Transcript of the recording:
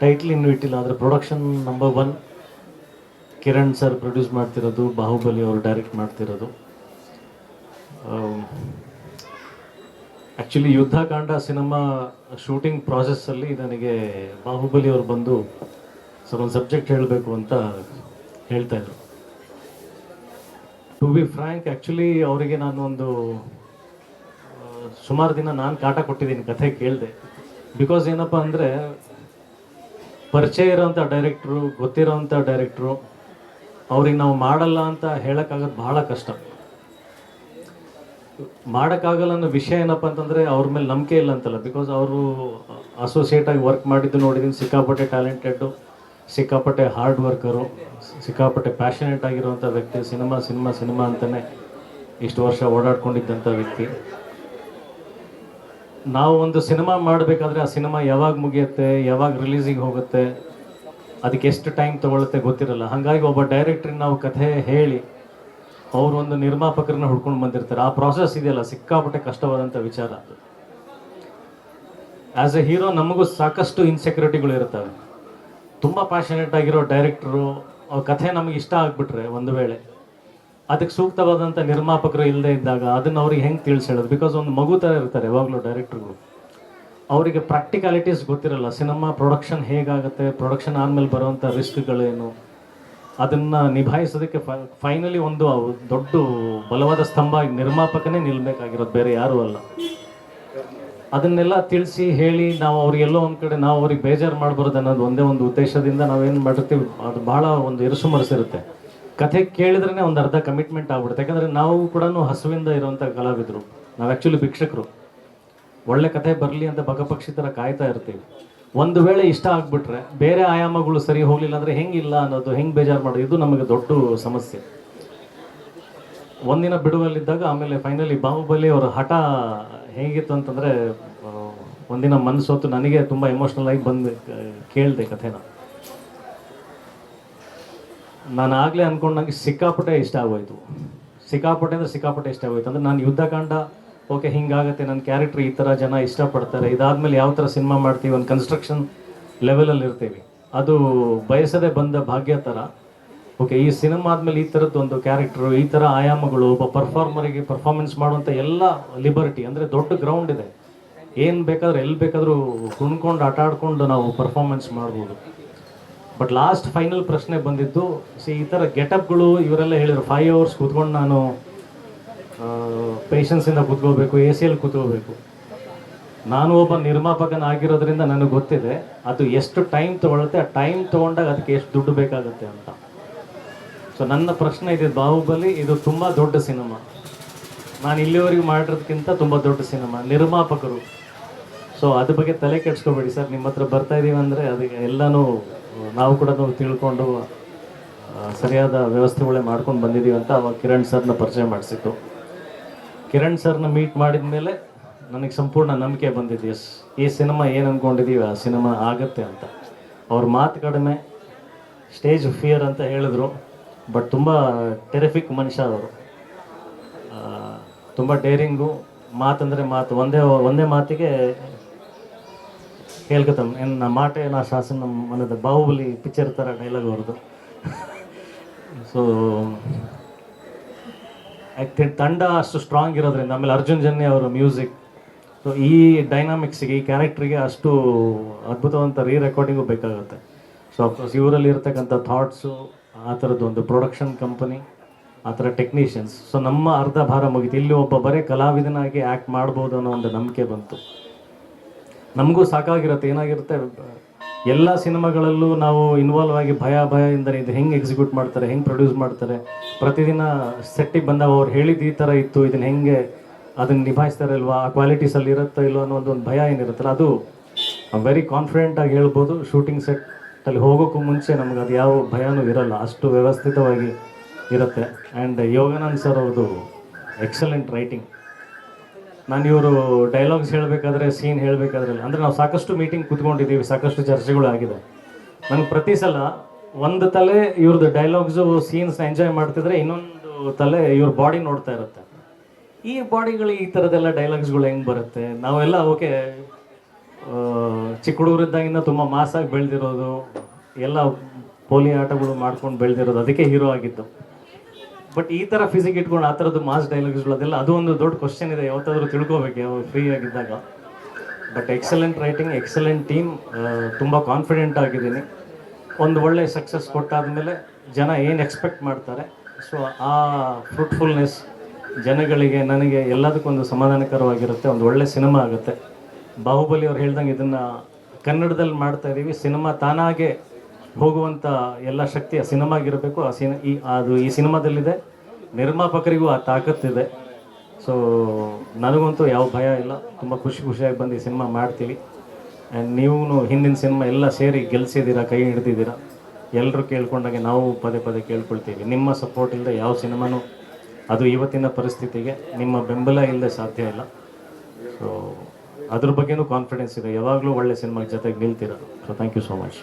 Title ಇನ್ನು ಇಟ್ಟಿಲ್ಲ, ಆದರೆ production number one Kiran sir produce ಮಾಡ್ತಿರೋದು, ಬಾಹುಬಲಿ ಅವರು ಡೈರೆಕ್ಟ್ ಮಾಡ್ತಿರೋದು. ಆ್ಯಕ್ಚುಲಿ ಯುದ್ಧಕಾಂಡ ಸಿನಿಮಾ ಶೂಟಿಂಗ್ ಪ್ರಾಸೆಸ್ಸಲ್ಲಿ ನನಗೆ ಬಾಹುಬಲಿ ಅವರು ಬಂದು ಸರ್ ಒಂದು ಸಬ್ಜೆಕ್ಟ್ ಹೇಳಬೇಕು ಅಂತ ಹೇಳ್ತಾ ಇದ್ರು. ಟು ಬಿ ಫ್ರ್ಯಾಂಕ್ ಆ್ಯಕ್ಚುಲಿ ಅವರಿಗೆ ನಾನು ಒಂದು ಸುಮಾರು ದಿನ ನಾನು ಕಾಟ ಕೊಟ್ಟಿದ್ದೀನಿ ಕಥೆ ಕೇಳಿದೆ. ಬಿಕಾಸ್ ಏನಪ್ಪ ಅಂದರೆ ಪರಿಚಯ ಇರೋಂಥ ಡೈರೆಕ್ಟ್ರು ಗೊತ್ತಿರೋಂಥ ಡೈರೆಕ್ಟ್ರು ಅವ್ರಿಗೆ ನಾವು ಮಾಡಲ್ಲ ಅಂತ ಹೇಳೋಕ್ಕಾಗೋದು ಭಾಳ ಕಷ್ಟ. ಮಾಡೋಕ್ಕಾಗಲ್ಲ ಅನ್ನೋ ವಿಷಯ ಏನಪ್ಪ ಅಂತಂದರೆ ಅವ್ರ ಮೇಲೆ ನಂಬಿಕೆ ಇಲ್ಲ ಅಂತಲ್ಲ. ಬಿಕಾಸ್ ಅವರು ಅಸೋಸಿಯೇಟಾಗಿ ವರ್ಕ್ ಮಾಡಿದ್ದು ನೋಡಿದ್ದೀನಿ, ಸಿಕ್ಕಾಪಟ್ಟೆ ಟ್ಯಾಲೆಂಟೆಡ್ಡು ಸಿಕ್ಕಾಪಟ್ಟೆ ಹಾರ್ಡ್ ವರ್ಕರು ಸಿಕ್ಕಾಪಟ್ಟೆ ಪ್ಯಾಷನೇಟ್ ಆಗಿರುವಂಥ ವ್ಯಕ್ತಿ, ಸಿನಿಮಾ ಸಿನಿಮಾ ಸಿನಿಮಾ ಅಂತಲೇ ಇಷ್ಟು ವರ್ಷ ಓಡಾಡ್ಕೊಂಡಿದ್ದಂಥ ವ್ಯಕ್ತಿ. ನಾವು ಒಂದು ಸಿನಿಮಾ ಮಾಡಬೇಕಾದ್ರೆ ಆ ಸಿನಿಮಾ ಯಾವಾಗ ಮುಗಿಯುತ್ತೆ, ಯಾವಾಗ ರಿಲೀಸಿಗೆ ಹೋಗುತ್ತೆ, ಅದಕ್ಕೆ ಎಷ್ಟು ಟೈಮ್ ತೊಗೊಳುತ್ತೆ ಗೊತ್ತಿರಲ್ಲ. ಹಾಗಾಗಿ ಒಬ್ಬ ಡೈರೆಕ್ಟ್ರಿಗೆ ನಾವು ಕಥೆ ಹೇಳಿ, ಅವರು ಒಂದು ನಿರ್ಮಾಪಕರನ್ನ ಹುಡ್ಕೊಂಡು ಬಂದಿರ್ತಾರೆ. ಆ ಪ್ರಾಸೆಸ್ ಇದೆಯಲ್ಲ, ಸಿಕ್ಕಾಪಟ್ಟೆ ಕಷ್ಟವಾದಂಥ ವಿಚಾರ ಅದು. ಆ್ಯಸ್ ಎ ಹೀರೋ ನಮಗೂ ಸಾಕಷ್ಟು ಇನ್ಸೆಕ್ಯೂರಿಟಿಗಳು ಇರ್ತವೆ ತುಂಬ ಪ್ಯಾಷನೇಟ್ ಆಗಿರೋ ಡೈರೆಕ್ಟ್ರು ಅವ್ರ ಕಥೆ ನಮಗೆ ಇಷ್ಟ ಆಗಿಬಿಟ್ರೆ ಒಂದು ವೇಳೆ ಅದಕ್ಕೆ ಸೂಕ್ತವಾದಂಥ ನಿರ್ಮಾಪಕರು ಇಲ್ಲದೆ ಇದ್ದಾಗ ಅದನ್ನು ಅವ್ರಿಗೆ ಹೆಂಗೆ ತಿಳಿಸಿ ಹೇಳೋದು ಬಿಕಾಸ್ ಒಂದು ಮಗು ಥರ ಇರ್ತಾರೆ, ಯಾವಾಗಲೂ ಡೈರೆಕ್ಟ್ರುಗಳು ಅವರಿಗೆ ಪ್ರಾಕ್ಟಿಕಾಲಿಟೀಸ್ ಗೊತ್ತಿರಲ್ಲ ಸಿನಿಮಾ ಪ್ರೊಡಕ್ಷನ್ ಹೇಗಾಗುತ್ತೆ ಪ್ರೊಡಕ್ಷನ್ ಆದಮೇಲೆ ಬರುವಂಥ ರಿಸ್ಕ್ಗಳೇನು ಅದನ್ನು ನಿಭಾಯಿಸೋದಕ್ಕೆ ಫೈನಲಿ ಒಂದು ದೊಡ್ಡ ಬಲವಾದ ಸ್ತಂಭ ನಿರ್ಮಾಪಕನೇ ನಿಲ್ಬೇಕಾಗಿರೋದು, ಬೇರೆ ಯಾರೂ ಅಲ್ಲ. ಅದನ್ನೆಲ್ಲ ತಿಳಿಸಿ ಹೇಳಿ ನಾವು ಅವ್ರಿಗೆಲ್ಲೋ ಒಂದು ಕಡೆ, ನಾವು ಅವ್ರಿಗೆ ಬೇಜಾರು ಮಾಡಬಾರ್ದು ಅನ್ನೋದು ಒಂದೇ ಒಂದು ಉದ್ದೇಶದಿಂದ ನಾವೇನು ಮಾಡಿರ್ತೀವಿ, ಅದು ಭಾಳ ಒಂದು ಇರುಸು ಮನಸ್ಸಿರುತ್ತೆ ಕಥೆ ಕೇಳಿದ್ರೆ ಒಂದು ಅರ್ಧ ಕಮಿಟ್ಮೆಂಟ್ ಆಗ್ಬಿಡುತ್ತೆ. ಯಾಕಂದರೆ ನಾವು ಕೂಡ ಹಸುವಿಂದ ಇರುವಂಥ ಕಲಾವಿದರು. ನಾವು ಆ್ಯಕ್ಚುಲಿ ಭಿಕ್ಷಕರು. ಒಳ್ಳೆ ಕಥೆ ಬರಲಿ ಅಂತ ಬಗಪಕ್ಷಿ ಥರ ಕಾಯ್ತಾ ಇರ್ತೀವಿ. ಒಂದು ವೇಳೆ ಇಷ್ಟ ಆಗ್ಬಿಟ್ರೆ, ಬೇರೆ ಆಯಾಮಗಳು ಸರಿ ಹೋಗಲಿಲ್ಲ ಅಂದರೆ ಹೆಂಗಿಲ್ಲ ಅನ್ನೋದು, ಹೆಂಗೆ ಬೇಜಾರು ಮಾಡೋದು, ಇದು ನಮಗೆ ದೊಡ್ಡ ಸಮಸ್ಯೆ. ಒಂದಿನ ಬಿಡುವಲ್ಲಿದ್ದಾಗ ಆಮೇಲೆ ಫೈನಲಿ ಬಾಹುಬಲಿ ಅವರ ಹಠ ಹೇಗಿತ್ತು ಅಂತಂದರೆ ಒಂದಿನ ಮನಸ್ಸೊತ್ತು ನನಗೆ ತುಂಬ ಎಮೋಷನಲ್ ಆಗಿ ಬಂದು ಕೇಳಿದೆ ಕಥೆನ. ನಾನು ಆಗಲೇ ಅಂದ್ಕೊಂಡಂಗೆ ಸಿಕ್ಕಾಪಟ್ಟೆ ಇಷ್ಟ ಆಗೋಯ್ತು. ಸಿಕ್ಕಾಪಟ್ಟೆ ಅಂದರೆ ಸಿಕ್ಕಾಪಟ್ಟೆ ಇಷ್ಟ ಆಗೋಯ್ತು. ಅಂದರೆ ನಾನು ಯುದ್ಧಕಾಂಡ ಓಕೆ, ಹಿಂಗಾಗತ್ತೆ ನನ್ನ ಕ್ಯಾರೆಕ್ಟರ್ ಈ ಥರ ಜನ ಇಷ್ಟಪಡ್ತಾರೆ, ಇದಾದಮೇಲೆ ಯಾವ ಥರ ಸಿನಿಮಾ ಮಾಡ್ತೀವಿ ಒಂದು ಕನ್ಸ್ಟ್ರಕ್ಷನ್ ಲೆವೆಲಲ್ಲಿ ಇರ್ತೀವಿ. ಅದು ಬಯಸದೆ ಬಂದ ಭಾಗ್ಯ ಥರ. ಓಕೆ, ಈ ಸಿನಿಮಾ ಆದಮೇಲೆ ಈ ಥರದ್ದು ಒಂದು ಕ್ಯಾರೆಕ್ಟ್ರು, ಈ ಥರ ಆಯಾಮಗಳು, ಒಬ್ಬ ಪರ್ಫಾರ್ಮರಿಗೆ ಪರ್ಫಾರ್ಮೆನ್ಸ್ ಮಾಡುವಂಥ ಎಲ್ಲ ಲಿಬರ್ಟಿ ಅಂದರೆ ದೊಡ್ಡ ಗ್ರೌಂಡ್ ಇದೆ. ಏನು ಬೇಕಾದ್ರೂ ಎಲ್ಲಿ ಬೇಕಾದರೂ ಕುಣ್ಕೊಂಡು ಆಟ ಆಡ್ಕೊಂಡು ನಾವು ಪರ್ಫಾರ್ಮೆನ್ಸ್ ಮಾಡ್ಬೋದು. ಬಟ್ ಲಾಸ್ಟ್ ಫೈನಲ್ ಪ್ರಶ್ನೆ ಬಂದಿದ್ದು ಸಿ ಈ ಥರ ಗೆಟಪ್ಗಳು ಇವರೆಲ್ಲ ಹೇಳಿದ್ರು ಫೈವ್ ಅವರ್ಸ್ ಕೂತ್ಕೊಂಡು ನಾನು ಪೇಷನ್ಸಿಂದ ಕೂತ್ಕೋಬೇಕು ಎ ಸಿಯಲ್ಲಿ ಕೂತ್ಕೋಬೇಕು ನಾನು ಒಬ್ಬ ನಿರ್ಮಾಪಕನಾಗಿರೋದ್ರಿಂದ ನನಗೆ ಗೊತ್ತಿದೆ, ಅದು ಎಷ್ಟು ಟೈಮ್ ತೊಗೊಳುತ್ತೆ, ಆ ಟೈಮ್ ತೊಗೊಂಡಾಗ ಅದಕ್ಕೆ ಎಷ್ಟು ದುಡ್ಡು ಬೇಕಾಗುತ್ತೆ ಅಂತ. ಸೊ ನನ್ನ ಪ್ರಶ್ನೆ ಇದೆ, ಬಾಹುಬಲಿ, ಇದು ತುಂಬ ದೊಡ್ಡ ಸಿನಿಮಾ. ನಾನು ಇಲ್ಲಿವರೆಗೂ ಮಾಡಿರೋದಕ್ಕಿಂತ ತುಂಬ ದೊಡ್ಡ ಸಿನಿಮಾ, ನಿರ್ಮಾಪಕರು. ಸೊ ಅದ್ರ ಬಗ್ಗೆ ತಲೆ ಕೆಡ್ಸ್ಕೋಬೇಡಿ ಸರ್, ನಿಮ್ಮ ಹತ್ರ ಬರ್ತಾ ಇದ್ದೀವಿ ಅಂದರೆ ಅದಕ್ಕೆ ಎಲ್ಲನೂ ನಾವು ಕೂಡ ತಿಳ್ಕೊಂಡು ಸರಿಯಾದ ವ್ಯವಸ್ಥೆಗಳೇ ಮಾಡ್ಕೊಂಡು ಬಂದಿದ್ದೀವಿ ಅಂತ ಅವಾಗ ಕಿರಣ್ ಸರ್ನ ಪರಿಚಯ ಮಾಡಿಸಿತ್ತು ಕಿರಣ್ ಸರ್ನ ಮೀಟ್ ಮಾಡಿದ ಮೇಲೆ ನನಗೆ ಸಂಪೂರ್ಣ ನಂಬಿಕೆ ಬಂದಿದೆ ಎಸ್, ಈ ಸಿನಿಮಾ ಏನು ಅಂದ್ಕೊಂಡಿದ್ದೀವಿ ಆ ಸಿನಿಮಾ ಆಗತ್ತೆ ಅಂತ. ಅವ್ರ ಮಾತು ಕಡಿಮೆ ಸ್ಟೇಜ್ ಫಿಯರ್ ಅಂತ ಹೇಳಿದ್ರು ಬಟ್ ತುಂಬ ಟೆರಿಫಿಕ್ ಮನುಷ್ಯ ಅವರು. ತುಂಬ ಡೇರಿಂಗು ಮಾತಂದರೆ ಮಾತು, ಒಂದೇ ಒಂದೇ ಮಾತಿಗೆ ಹೇಳ್ಕತ್ತಮ್ ಏನು ನಮ್ಮ ಮಾಟೆ ನಾ ಶಾಸನ ಮನದ ಬಾಹುಬಲಿ ಪಿಕ್ಚರ್ ಥರ ಡೈಲಾಗ್ ಅವ್ರದ್ದು. ಸೊ ಆ್ಯಕ್ಚುಲಿ ತಂಡ ಅಷ್ಟು ಸ್ಟ್ರಾಂಗ್ ಇರೋದ್ರಿಂದ, ಆಮೇಲೆ ಅರ್ಜುನ್ ಜನ್ಯ ಅವರ ಮ್ಯೂಸಿಕ್ ಸೊ ಈ ಡೈನಾಮಿಕ್ಸ್ಗೆ ಈ ಕ್ಯಾರೆಕ್ಟ್ರಿಗೆ ಅಷ್ಟು ಅದ್ಭುತವಂತ ರೀ ರೆಕಾರ್ಡಿಂಗು ಬೇಕಾಗುತ್ತೆ. ಸೊ ಅಫ್ಕೋರ್ಸ್ ಇವರಲ್ಲಿ ಇರ್ತಕ್ಕಂಥ ಥಾಟ್ಸು ಆ ಥರದ್ದು ಒಂದು ಪ್ರೊಡಕ್ಷನ್ ಕಂಪನಿ ಆ ಥರ ಟೆಕ್ನಿಷಿಯನ್ಸ್ ಸೊ ನಮ್ಮ ಅರ್ಧ ಭಾರ ಮುಗೀತು. ಇಲ್ಲಿ ಒಬ್ಬ ಬರೀ ಕಲಾವಿದನಾಗಿ ಆ್ಯಕ್ಟ್ ಮಾಡ್ಬೋದು ಅನ್ನೋ ಒಂದು ನಂಬಿಕೆ ಬಂತು. ನಮಗೂ ಸಾಕಾಗಿರುತ್ತೆ, ಏನಾಗಿರುತ್ತೆ? ಎಲ್ಲ ಸಿನಿಮಾಗಳಲ್ಲೂ ನಾವು ಇನ್ವಾಲ್ವ್ ಆಗಿ ಭಯ ಭಯದಿಂದ ಇದು ಹೆಂಗೆ ಎಕ್ಸಿಕ್ಯೂಟ್ ಮಾಡ್ತಾರೆ, ಹೆಂಗೆ ಪ್ರೊಡ್ಯೂಸ್ ಮಾಡ್ತಾರೆ? ಪ್ರತಿದಿನ ಸೆಟ್ಟಿಗೆ ಬಂದಾಗ ಅವ್ರು ಹೇಳಿದ ಈ ಥರ ಇತ್ತು, ಇದನ್ನ ಹೆಂಗೆ ಅದನ್ನು ನಿಭಾಯಿಸ್ತಾರೆ ಇಲ್ವಾ ಆ ಕ್ವಾಲಿಟೀಸಲ್ಲಿ ಇರುತ್ತೋ ಇಲ್ವ ಅನ್ನೋ ಒಂದು ಭಯ ಏನಿರುತ್ತಲ್ಲ, ಅದು ವೆರಿ ಕಾನ್ಫಿಡೆಂಟ್ ಆಗಿ ಹೇಳ್ಬೋದು ಶೂಟಿಂಗ್ ಸೆಟ್ಟಲ್ಲಿ ಹೋಗೋಕ್ಕೂ ಮುಂಚೆ ನಮ್ಗೆ ಅದು ಯಾವ ಭಯನೂ ಇರಲ್ಲ, ಅಷ್ಟು ವ್ಯವಸ್ಥಿತವಾಗಿ ಇರುತ್ತೆ. ಆ್ಯಂಡ್ ಯೋಗಾನಂದ್ ಸರ್ ಅವ್ರದ್ದು ಎಕ್ಸಲೆಂಟ್ ರೈಟಿಂಗ್ ನಾನು ಇವರು ಡೈಲಾಗ್ಸ್ ಹೇಳಬೇಕಾದ್ರೆ ಸೀನ್ ಹೇಳಬೇಕಾದ್ರೆ ಅಂದರೆ ನಾವು ಸಾಕಷ್ಟು ಮೀಟಿಂಗ್ ಕೂತ್ಕೊಂಡಿದ್ದೀವಿ, ಸಾಕಷ್ಟು ಚರ್ಚೆಗಳು ಆಗಿದೆ. ನನಗೆ ಪ್ರತಿ ಸಲ ಒಂದು ತಲೆ ಇವ್ರದ್ದು ಡೈಲಾಗ್ಸು ಸೀನ್ಸ್ನ ಎಂಜಾಯ್ ಮಾಡ್ತಿದ್ರೆ ಇನ್ನೊಂದು ತಲೆ ಇವ್ರ ಬಾಡಿ ನೋಡ್ತಾ ಇರುತ್ತೆ. ಈ ಬಾಡಿಗಳು ಈ ಥರದ್ದೆಲ್ಲ ಡೈಲಾಗ್ಸ್ಗಳು ಹೆಂಗೆ ಬರುತ್ತೆ? ನಾವೆಲ್ಲ, ಓಕೆ ಚಿಕ್ಕ ಹುಡುಗರಿದ್ದಾಗಿಂದ ತುಂಬ ಮಾಸಾಗಿ ಬೆಳೆದಿರೋದು, ಎಲ್ಲ ಪೋಲಿ ಆಟಗಳು ಮಾಡ್ಕೊಂಡು ಬೆಳೆದಿರೋದು, ಅದಕ್ಕೆ ಹೀರೋ ಆಗಿದ್ದು. ಬಟ್ ಈ ಥರ ಫಿಸಿಕ್ ಇಟ್ಕೊಂಡು ಆ ಥರದ್ದು ಮಾಸ್ ಡೈಲಾಗ್ಸ್ಗಳು ಅದೆಲ್ಲ, ಅದು ಒಂದು ದೊಡ್ಡ ಕ್ವಶನ್ ಇದೆ. ಯಾವತ್ತಾದರೂ ತಿಳ್ಕೊಬೇಕು ಯಾವ ಫ್ರೀ ಆಗಿದ್ದಾಗ. But excellent writing excellent team ತುಂಬ ಕಾನ್ಫಿಡೆಂಟ್ ಆಗಿದ್ದೀನಿ. ಒಂದು ಒಳ್ಳೆ ಸಕ್ಸಸ್ ಕೊಟ್ಟಾದಮೇಲೆ ಜನ ಏನು ಎಕ್ಸ್ಪೆಕ್ಟ್ ಮಾಡ್ತಾರೆ. ಸೊ ಆ ಫ್ರೂಟ್ಫುಲ್ನೆಸ್ ಜನಗಳಿಗೆ, ನನಗೆ ಎಲ್ಲದಕ್ಕೊಂದು ಸಮಾಧಾನಕರವಾಗಿರುತ್ತೆ. ಒಂದು ಒಳ್ಳೆ ಸಿನಿಮಾ ಆಗುತ್ತೆ. ಬಾಹುಬಲಿ ಅವ್ರು ಹೇಳ್ದಂಗೆ ಇದನ್ನು ಕನ್ನಡದಲ್ಲಿ ಮಾಡ್ತಾ ಇದ್ದೀವಿ ಸಿನಿಮಾ ತಾನಾಗೆ ಹೋಗುವಂಥ ಎಲ್ಲ ಶಕ್ತಿ ಆ ಸಿನಿಮಾಗಿರಬೇಕು. ಆ ಸಿನ ಈ ಅದು ಈ ಸಿನಿಮಾದಲ್ಲಿದೆ. ನಿರ್ಮಾಪಕರಿಗೂ ಆ ತಾಕತ್ತಿದೆ ಸೊ ನನಗಂತೂ ಯಾವ ಭಯ ಇಲ್ಲ. ತುಂಬ ಖುಷಿ ಖುಷಿಯಾಗಿ ಬಂದು ಈ ಸಿನಿಮಾ ಮಾಡ್ತೀವಿ. ಆ್ಯಂಡ್ ನೀವು ಹಿಂದಿನ ಸಿನಿಮಾ ಎಲ್ಲ ಸೇರಿ ಗೆಲ್ಸಿದ್ದೀರಾ, ಕೈ ಹಿಡ್ದಿದ್ದೀರಾ? ಎಲ್ಲರೂ ಕೇಳ್ಕೊಂಡಾಗೆ ನಾವು ಪದೇ ಪದೇ ಕೇಳ್ಕೊಳ್ತೀವಿ. ನಿಮ್ಮ ಸಪೋರ್ಟ್ ಇಲ್ಲದೆ ಯಾವ ಸಿನಿಮಾನೂ ಅದು ಇವತ್ತಿನ ಪರಿಸ್ಥಿತಿಗೆ ನಿಮ್ಮ ಬೆಂಬಲ ಇಲ್ಲದೆ ಸಾಧ್ಯ ಇಲ್ಲ. ಸೊ ಅದ್ರ ಬಗ್ಗೆನೂ ಕಾನ್ಫಿಡೆನ್ಸ್ ಇದೆ. ಯಾವಾಗಲೂ ಒಳ್ಳೆ ಸಿನಿಮಾ ಜೊತೆಗೆ ನಿಲ್ತೀರ so thank you so much